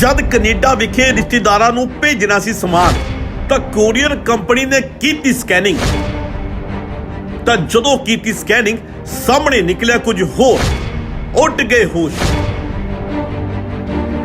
ਜਦ ਕੈਨੇਡਾ ਵਿਖੇ ਰਿਸ਼ਤੇਦਾਰਾਂ ਨੂੰ ਭੇਜਣਾ ਸੀ ਸਮਾਨ, ਤਾਂ ਕੋਰੀਅਰ ਕੰਪਨੀ ਨੇ ਕੀਤੀ ਸਕੈਨਿੰਗ। ਤਾਂ ਜਦੋਂ ਕੀਤੀ ਸਕੈਨਿੰਗ, ਸਾਹਮਣੇ ਨਿਕਲਿਆ ਕੁਝ ਹੋਰ, ਉੱਡ ਗਏ ਹੋਸ਼।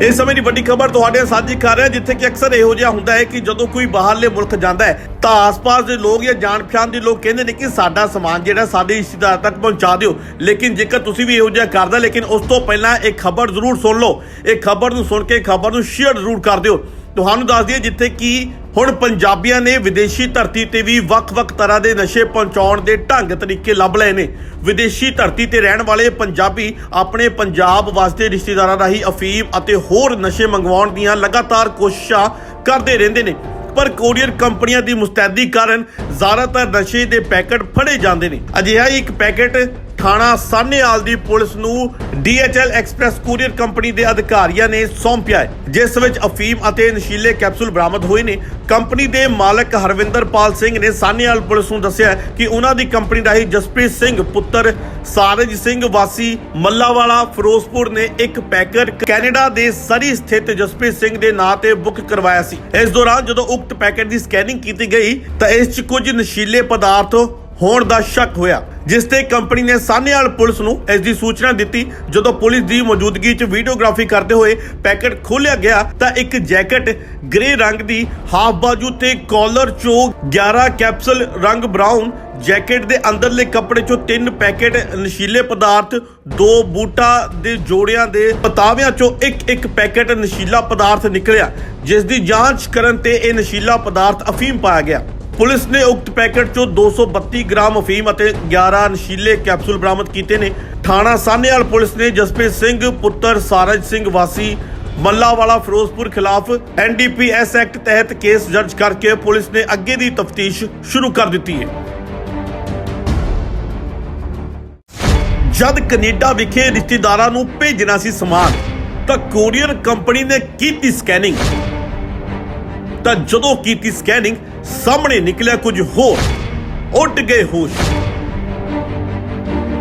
ਇਸ ਸਮੇਂ ਦੀ ਵੱਡੀ ਖਬਰ ਤੁਹਾਡੇ ਨਾਲ ਸਾਂਝੀ ਕਰ ਰਿਹਾ, ਜਿੱਥੇ ਕਿ ਅਕਸਰ ਇਹੋ ਜਿਹਾ ਹੁੰਦਾ ਹੈ ਕਿ ਜਦੋਂ ਕੋਈ ਬਾਹਰਲੇ ਮੁਲਕ ਜਾਂਦਾ ਹੈ, ਤਾਂ ਆਸ-ਪਾਸ ਦੇ ਲੋਕ ਜਾਂ ਜਾਣ ਪਛਾਣ ਦੇ ਲੋਕ ਕਹਿੰਦੇ ਨੇ ਕਿ ਸਾਡਾ ਸਮਾਨ ਜਿਹੜਾ ਸਾਡੇ ਰਿਸ਼ਤੇਦਾਰ ਤੱਕ ਪਹੁੰਚਾ ਦਿਓ। ਲੇਕਿਨ ਜੇਕਰ ਤੁਸੀਂ ਵੀ ਇਹੋ ਜਿਹਾ ਕਰਦਾ, ਲੇਕਿਨ ਉਸ ਤੋਂ ਪਹਿਲਾਂ ਇਹ ਖਬਰ ਜ਼ਰੂਰ ਸੁਣ ਲਓ। ਇਹ ਖਬਰ ਨੂੰ ਸੁਣ ਕੇ, ਖਬਰ ਨੂੰ ਸ਼ੇਅਰ ਜ਼ਰੂਰ ਕਰ ਦਿਓ। ਤੁਹਾਨੂੰ ਦੱਸ ਦਈਏ ਜਿੱਥੇ ਕਿ ਹੁਣ ਪੰਜਾਬੀਆਂ ਨੇ ਵਿਦੇਸ਼ੀ ਧਰਤੀ ਤੇ ਵੀ ਵੱਖ-ਵੱਖ ਤਰ੍ਹਾਂ ਦੇ ਨਸ਼ੇ ਪਹੁੰਚਾਉਣ ਦੇ ਢੰਗ ਤਰੀਕੇ ਲੱਭ ਲਏ ਨੇ। ਵਿਦੇਸ਼ੀ ਧਰਤੀ ਤੇ ਰਹਿਣ ਵਾਲੇ ਪੰਜਾਬੀ ਆਪਣੇ ਪੰਜਾਬ ਵਾਸਤੇ ਰਿਸ਼ਤੇਦਾਰਾਂ ਰਾਹੀਂ ਅਫੀਮ ਅਤੇ ਹੋਰ ਨਸ਼ੇ ਮੰਗਵਾਉਣ ਦੀਆਂ ਲਗਾਤਾਰ ਕੋਸ਼ਿਸ਼ਾਂ ਕਰਦੇ ਰਹਿੰਦੇ ਨੇ। ਪਰ ਕੋਰੀਅਰ ਕੰਪਨੀਆਂ ਦੀ ਮੁਸਤੈਦੀ ਕਾਰਨ ਜ਼ਿਆਦਾਤਰ ਨਸ਼ੇ ਦੇ ਪੈਕੇਟ ਫੜੇ ਜਾਂਦੇ ਨੇ। ਅਜਿਹਾ ਹੀ ਇੱਕ ਪੈਕੇਟ ਥਾਣਾ ਸਾਹਨੇਵਾਲ ਦੀ ਪੁਲਿਸ ਨੂੰ DHL ਐਕਸਪ੍ਰੈਸ ਕੋਰੀਅਰ ਕੰਪਨੀ ਦੇ ਅਧਿਕਾਰੀਆਂ ਨੇ ਸੌਂਪਿਆ ਹੈ, ਜਿਸ ਵਿੱਚ ਅਫੀਮ ਅਤੇ ਨਸ਼ੀਲੇ ਕੈਪਸੂਲ ਬਰਾਮਦ ਹੋਏ ਨੇ। ਕੰਪਨੀ ਦੇ ਮਾਲਕ ਹਰਵਿੰਦਰਪਾਲ ਸਿੰਘ ਨੇ ਸਾਹਨੇਵਾਲ ਪੁਲਿਸ ਨੂੰ ਦੱਸਿਆ ਕਿ ਉਹਨਾਂ ਦੀ ਕੰਪਨੀ ਰਾਹੀਂ ਜਸਪ੍ਰੀਤ ਸਿੰਘ, ਪੁੱਤਰ ਸਾਰਜ ਸਿੰਘ, ਵਾਸੀ ਮੱਲਾਵਾਲਾ, ਫਿਰੋਜ਼ਪੁਰ ਨੇ ਇੱਕ ਪੈਕੇਟ ਕੈਨੇਡਾ ਦੇ ਸਰੀ ਸਥਿਤ ਜਸਪ੍ਰੀਤ ਸਿੰਘ ਦੇ ਨਾਂ ਤੇ ਬੁੱਕ ਕਰਵਾਇਆ ਸੀ। ਇਸ ਦੌਰਾਨ ਜਦੋਂ ਉਕਤ ਪੈਕੇਟ ਦੀ ਸਕੈਨਿੰਗ ਕੀਤੀ ਗਈ ਤਾਂ ਇਸ 'ਚ ਕੁਝ ਨਸ਼ੀਲੇ ਪਦਾਰਥ ਹੋਣ ਦਾ ਸ਼ੱਕ ਹੋਇਆ, ਜਿਸ ਤੇ ਕੰਪਨੀ ਨੇ ਸਾਹਨੇਵਾਲ ਪੁਲਿਸ ਨੂੰ ਇਸ ਦੀ ਸੂਚਨਾ ਦਿੱਤੀ। ਜਦੋਂ ਪੁਲਿਸ ਦੀ ਮੌਜੂਦਗੀ 'ਚ ਵੀਡੀਓਗ੍ਰਾਫੀ ਕਰਦੇ ਹੋਏ ਪੈਕੇਟ ਖੋਲ੍ਹਿਆ ਗਿਆ, ਤਾਂ ਇੱਕ ਜੈਕਟ ਗ੍ਰੇ ਰੰਗ ਦੀ, ਹਾਫ ਬਾਜੂ ਤੇ ਕਾਲਰ 'ਚੋਂ 11 ਕੈਪਸੂਲ ਰੰਗ ਬਰਾਊਨ, ਜੈਕਟ ਦੇ ਅੰਦਰਲੇ ਕੱਪੜੇ 'ਚੋਂ ਤਿੰਨ ਪੈਕੇਟ ਨਸ਼ੀਲੇ ਪਦਾਰਥ, ਦੋ ਬੂਟਾ ਦੇ ਜੋੜਿਆਂ ਦੇ ਪਤਾਵਿਆਂ 'ਚੋਂ ਇੱਕ ਇੱਕ ਪੈਕੇਟ ਨਸ਼ੀਲਾ ਪਦਾਰਥ ਨਿਕਲਿਆ, ਜਿਸ ਦੀ ਜਾਂਚ ਕਰਨ ਤੇ ਇਹ ਨਸ਼ੀਲਾ ਪਦਾਰਥ ਅਫੀਮ ਪਾਇਆ ਗਿਆ। ਪੁਲਿਸ ਨੇ ਉਕਤ ਪੈਕੇਟ ਚੋਂ 232 ਗ੍ਰਾਮ ਅਫੀਮ ਅਤੇ 11 ਨਸ਼ੀਲੇ ਕੈਪਸੂਲ ਬਰਾਮਦ ਕੀਤੇ ਨੇ। ਥਾਣਾ ਸਾਹਨੇਵਾਲ ਪੁਲਿਸ ਨੇ ਜਸਪ੍ਰੀਤ ਸਿੰਘ, ਪੁੱਤਰ ਸਾਰਜ ਸਿੰਘ ਵਾਸੀ, ਮੱਲਾਵਾਲਾ, ਫਿਰੋਜ਼ਪੁਰ ਖਿਲਾਫ ਐਨਡੀਪੀਐਸ ਐਕਟ ਤਹਿਤ ਕੇਸ ਦਰਜ ਕਰਕੇ ਪੁਲਿਸ ਨੇ ਅੱਗੇ ਦੀ ਤਫਤੀਸ਼ ਸ਼ੁਰੂ ਕਰ ਦਿੱਤੀ ਹੈ। ਜਦ ਕੈਨੇਡਾ ਵਿਖੇ ਰਿਸ਼ਤੇਦਾਰਾਂ ਨੂੰ ਭੇਜਣਾ ਸੀ ਸਮਾਨ, ਤਾਂ ਕੋਰੀਅਰ ਕੰਪਨੀ ਨੇ ਕੀਤੀ ਸਕੈਨਿੰਗ। ਤਾਂ ਜਦੋਂ ਕੀਤੀ ਸਕੈਨਿੰਗ ਸਾਹਮਣੇ ਨਿਕਲਿਆ ਕੁਝ ਹੋਰ। ਉੱਡ ਗਏ ਹੋਸ਼।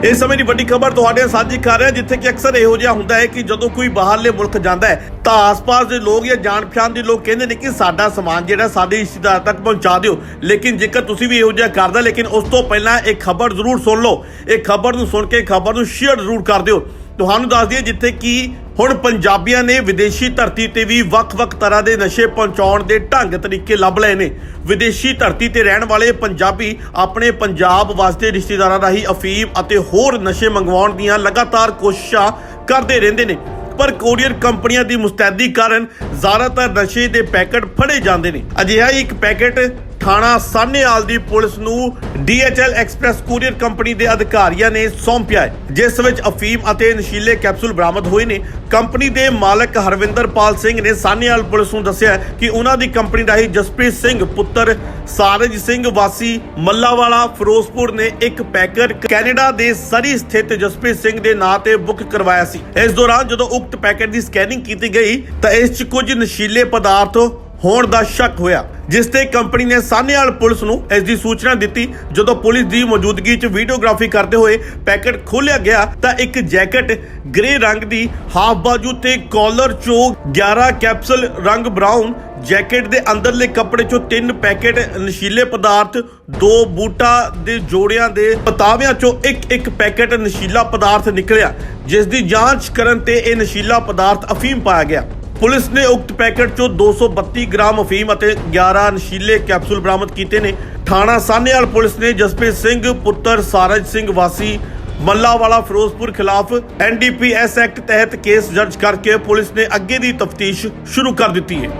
ਇਸ ਸਮੇਂ ਦੀ ਵੱਡੀ ਖਬਰ ਤੁਹਾਡੇ ਨਾਲ ਸਾਂਝੀ ਕਰ ਰਿਹਾ, ਜਿੱਥੇ ਕਿ ਅਕਸਰ ਇਹੋ ਜਿਹਾ ਹੁੰਦਾ ਹੈ ਕਿ ਜਦੋਂ ਕੋਈ ਬਾਹਰਲੇ ਮੁਲਕ ਜਾਂਦਾ ਹੈ, ਤਾਂ ਆਸ-ਪਾਸ ਦੇ ਲੋਕ ਜਾਂ ਜਾਣ ਪਛਾਣ ਦੇ ਲੋਕ ਕਹਿੰਦੇ ਨੇ ਕਿ ਸਾਡਾ ਸਮਾਨ ਜਿਹੜਾ ਸਾਡੇ ਰਿਸ਼ਤੇਦਾਰ ਤੱਕ ਪਹੁੰਚਾ ਦਿਓ। ਲੇਕਿਨ ਜੇਕਰ ਤੁਸੀਂ ਵੀ ਇਹੋ ਜਿਹਾ ਕਰਦਾ, ਲੇਕਿਨ ਉਸ ਤੋਂ ਪਹਿਲਾਂ ਇਹ ਖਬਰ ਜ਼ਰੂਰ ਸੁਣ ਲਓ। ਇਹ ਖਬਰ ਨੂੰ ਸੁਣ ਕੇ, ਖਬਰ ਨੂੰ ਸ਼ੇਅਰ ਜ਼ਰੂਰ ਕਰ ਦਿਓ। ਤੁਹਾਨੂੰ ਦੱਸ ਦਈਏ ਜਿੱਥੇ ਕਿ ਹੁਣ ਪੰਜਾਬੀਆਂ ਨੇ ਵਿਦੇਸ਼ੀ ਧਰਤੀ ਤੇ ਵੀ ਵੱਖ-ਵੱਖ ਤਰ੍ਹਾਂ ਦੇ ਨਸ਼ੇ ਪਹੁੰਚਾਉਣ ਦੇ ਢੰਗ ਤਰੀਕੇ ਲੱਭ ਲਏ ਨੇ। ਵਿਦੇਸ਼ੀ ਧਰਤੀ ਤੇ ਰਹਿਣ ਵਾਲੇ ਪੰਜਾਬੀ ਆਪਣੇ ਪੰਜਾਬ ਵਾਸਤੇ ਰਿਸ਼ਤੇਦਾਰਾਂ ਰਾਹੀਂ ਅਫੀਮ ਅਤੇ ਹੋਰ ਨਸ਼ੇ ਮੰਗਵਾਉਣ ਦੀਆਂ ਲਗਾਤਾਰ ਕੋਸ਼ਿਸ਼ਾਂ ਕਰਦੇ ਰਹਿੰਦੇ ਨੇ। ਪਰ ਕੋਰੀਅਰ ਕੰਪਨੀਆਂ ਦੀ ਮੁਸਤੈਦੀ ਕਾਰਨ ਜ਼ਿਆਦਾਤਰ ਨਸ਼ੇ ਦੇ ਪੈਕੇਟ ਫੜੇ ਜਾਂਦੇ ਨੇ। ਅਜਿਹਾ ਹੀ ਇੱਕ ਪੈਕੇਟ ਥਾਣਾ ਸਾਹਨੇਵਾਲ ਦੀ ਪੁਲਿਸ ਨੂੰ DHL ਐਕਸਪ੍ਰੈਸ ਕੋਰੀਅਰ ਕੰਪਨੀ ਦੇ ਅਧਿਕਾਰੀਆਂ ਨੇ ਸੌਂਪਿਆ ਹੈ, ਜਿਸ ਵਿੱਚ ਅਫੀਮ ਅਤੇ ਨਸ਼ੀਲੇ ਕੈਪਸੂਲ ਬਰਾਮਦ ਹੋਏ ਨੇ। ਕੰਪਨੀ ਦੇ ਮਾਲਕ ਹਰਵਿੰਦਰਪਾਲ ਸਿੰਘ ਨੇ ਸਾਹਨੇਵਾਲ ਪੁਲਿਸ ਨੂੰ ਦੱਸਿਆ ਕਿ ਉਹਨਾਂ ਦੀ ਕੰਪਨੀ ਰਾਹੀਂ ਜਸਪ੍ਰੀਤ ਸਿੰਘ ਪੁੱਤਰ ਸਾਰਜ ਸਿੰਘ ਵਾਸੀ ਮੱਲਾਵਾਲਾ ਫਿਰੋਜ਼ਪੁਰ ਨੇ ਇੱਕ ਪੈਕੇਟ ਕੈਨੇਡਾ ਦੇ ਸਰੀ ਸਥਿਤ ਜਸਪ੍ਰੀਤ ਸਿੰਘ ਦੇ ਨਾਂ ਤੇ ਬੁੱਕ ਕਰਵਾਇਆ ਸੀ। ਇਸ ਦੌਰਾਨ ਜਦੋਂ ਉਕਤ ਪੈਕੇਟ ਦੀ ਸਕੈਨਿੰਗ ਕੀਤੀ ਗਈ ਤਾਂ ਇਸ 'ਚ ਕੁਝ ਨਸ਼ੀਲੇ ਪਦਾਰਥ ਹੋਣ ਦਾ ਸ਼ੱਕ ਹੋਇਆ। ਜਿਸ ਤੇ ਕੰਪਨੀ ਨੇ ਸਾਹਨੇਵਾਲ ਪੁਲਿਸ ਨੂੰ ਇਸ ਦੀ ਸੂਚਨਾ ਦਿੱਤੀ। ਜਦੋਂ ਪੁਲਿਸ ਦੀ ਮੌਜੂਦਗੀ 'ਚ ਵੀਡੀਓਗ੍ਰਾਫੀ ਕਰਦੇ ਹੋਏ ਪੈਕੇਟ ਖੋਲ੍ਹਿਆ ਗਿਆ, ਤਾਂ ਇੱਕ ਜੈਕਟ ਗ੍ਰੇ ਰੰਗ ਦੀ, ਹਾਫ ਬਾਜੂ ਤੇ ਕਾਲਰ 'ਚੋਂ 11 ਕੈਪਸੂਲ ਰੰਗ ਬਰਾਊਨ, ਜੈਕਟ ਦੇ ਅੰਦਰਲੇ ਕੱਪੜੇ 'ਚੋਂ ਤਿੰਨ ਪੈਕੇਟ ਨਸ਼ੀਲੇ ਪਦਾਰਥ, ਦੋ ਬੂਟਾ ਦੇ ਜੋੜਿਆਂ ਦੇ ਪਤਾਵਿਆਂ 'ਚੋਂ ਇੱਕ ਇੱਕ ਪੈਕੇਟ ਨਸ਼ੀਲਾ ਪਦਾਰਥ ਨਿਕਲਿਆ, ਜਿਸ ਦੀ ਜਾਂਚ ਕਰਨ ਤੇ ਇਹ ਨਸ਼ੀਲਾ ਪਦਾਰਥ ਅਫੀਮ ਪਾਇਆ ਗਿਆ। ਪੁਲਿਸ ਨੇ ਉਕਤ ਪੈਕੇਟ ਚੋਂ 232 ਗ੍ਰਾਮ ਅਫੀਮ ਅਤੇ 11 ਨਸ਼ੀਲੇ ਕੈਪਸੂਲ ਬਰਾਮਦ ਕੀਤੇ ਨੇ। ਥਾਣਾ ਸਾਹਨੇਵਾਲ ਪੁਲਿਸ ਨੇ ਜਸਪ੍ਰੀਤ ਸਿੰਘ, ਪੁੱਤਰ ਸਾਰਜ ਸਿੰਘ ਵਾਸੀ, ਮੱਲਾਵਾਲਾ, ਫਿਰੋਜ਼ਪੁਰ ਖਿਲਾਫ ਐਨਡੀਪੀਐਸ ਐਕਟ ਤਹਿਤ ਕੇਸ ਦਰਜ ਕਰਕੇ ਪੁਲਿਸ ਨੇ ਅੱਗੇ ਦੀ ਤਫਤੀਸ਼ ਸ਼ੁਰੂ ਕਰ ਦਿੱਤੀ ਹੈ।